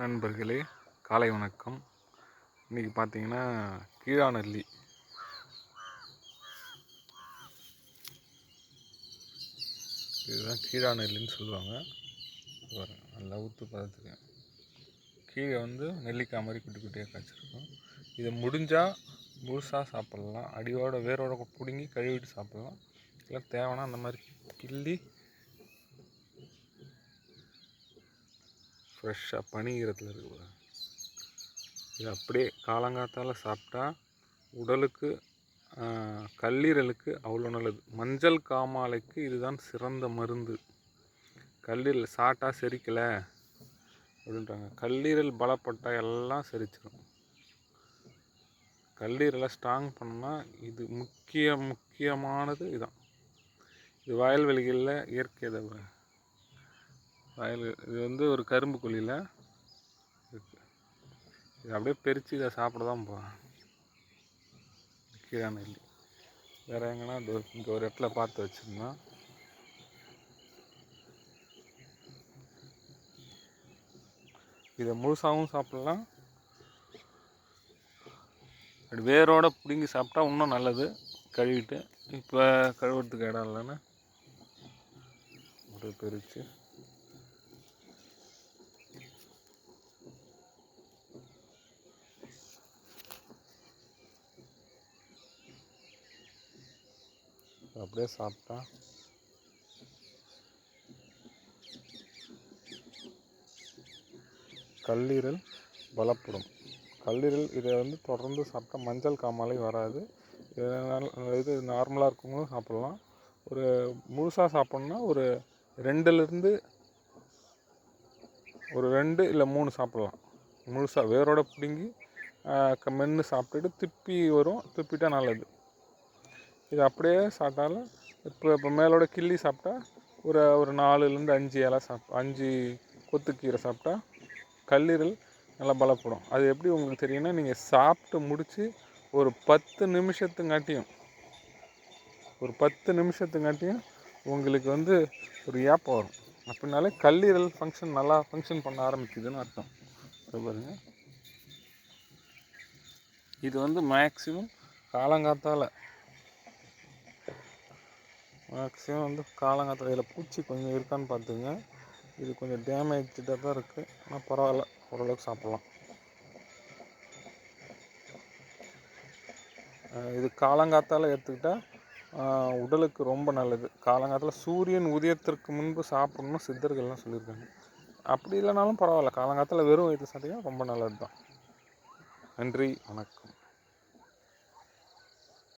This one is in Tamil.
நண்பர்களே காலை வணக்கம். இன்றைக்கி பார்த்தீங்கன்னா கீழாநெல்லி. இதுதான் கீழாநெல்லின்னு சொல்லுவாங்க. நல்லா ஊற்று பார்த்துருக்கேன் கீழே வந்து நெல்லிக்காய் மாதிரி குட்டி குட்டியாக காய்ச்சிருக்கும். இதை முடிஞ்சால் முழுசாக சாப்பிட்லாம். அடியோட வேரோட பிடுங்கி கழுவிட்டு சாப்பிட்லாம். இல்லை தேவைன்னா அந்த மாதிரி கிள்ளி ஃப்ரெஷ்ஷாக பனிகிறதுல இருக்கு இது அப்படியே காலங்காத்தால் சாப்பிட்டா உடலுக்கு கல்லீரலுக்கு அவ்வளோ நல்லது. மஞ்சள் காமாலைக்கு இதுதான் சிறந்த மருந்து. கல்லீரல் சாப்பிட்டா செரிக்கலை அப்படின்றாங்க. கல்லீரல் பலப்பட்டால் எல்லாம் செரிச்சிடும் கல்லீரலை ஸ்ட்ராங் பண்ணால் இது முக்கிய முக்கியமானது இதுதான் இது வயல்வெளிகளில் இயற்கை தவிர வயல் இது வந்து ஒரு கரும்பு குழியில். இருக்குது இது அப்படியே பெருச்சு இதை சாப்பிட தான் போகிறேன் கீழே நெல்லி வேறு எங்கன்னா இங்கே ஒரு இடத்துல பார்த்து வச்சுருந்தோம். இதை முழுசாகவும் சாப்பிட்லாம். அப்படி வேரோடு பிடுங்கி சாப்பிட்டா இன்னும் நல்லது. கழுவிட்டு. இப்போ கழுவுறதுக்கு இடம் இல்லைன்னா. அப்படியே பெருச்சு. அப்படியே சாப்பிட்டா. கல்லீரல் பலப்படும் கல்லீரல் இதை வந்து தொடர்ந்து சாப்பிட்டா மஞ்சள் காமாலை வராது. இது நார்மலாக இருக்கவங்களும் சாப்பிட்லாம். ஒரு முழுசாக சாப்பிட்ணுன்னா ஒரு ரெண்டுலேருந்து ஒரு ரெண்டு இல்லை மூணு சாப்பிட்லாம். முழுசாக வேரோட பிடுங்கி மென்று சாப்பிட்டுட்டு திப்பி வரும். திப்பிட்டால் நல்லது. இது அப்படியே சாப்பிட்டாலும் இப்போ இப்போ மேலோட கிள்ளி சாப்பிட்டா ஒரு ஒரு நாலுலேருந்து அஞ்சு இலை சாப் அஞ்சு கொத்துக்கீரை சாப்பிட்டா கல்லீரல் நல்லா பலப்படும். அது எப்படி உங்களுக்கு தெரியும்னா நீங்கள் சாப்பிட்டு முடித்து ஒரு பத்து நிமிஷத்துங்காட்டியும் ஒரு பத்து நிமிஷத்துங்காட்டியும் உங்களுக்கு வந்து ஒரு ஏப்பம் வரும். அப்படின்னாலே கல்லீரல் ஃபங்க்ஷன் நல்லா ஃபங்க்ஷன் பண்ண ஆரம்பிக்குதுன்னு அர்த்தம். பாருங்க. இது வந்து மேக்ஸிமம் காலங்காத்தால் மேக்ஸிமம் வந்து காலங்காலத்தில் இதில் பூச்சி கொஞ்சம் இருக்கான்னு பார்த்துங்க. இது கொஞ்சம் டேமேஜாக தான் இருக்குது ஆனால் பரவாயில்ல. ஓரளவுக்கு சாப்பிட்லாம். இது காலங்காத்தால் எடுத்துக்கிட்டால் உடலுக்கு ரொம்ப நல்லது. காலங்காலத்தில் சூரியன் உதயத்திற்கு முன்பு சாப்பிடணும் சித்தர்கள்லாம் சொல்லியிருக்காங்க. அப்படி இல்லைனாலும் பரவாயில்ல. காலங்காலத்தில் வெறும் வயிற்று சாப்பிட்டீங்கன்னா ரொம்ப நல்லது தான் நன்றி. வணக்கம்.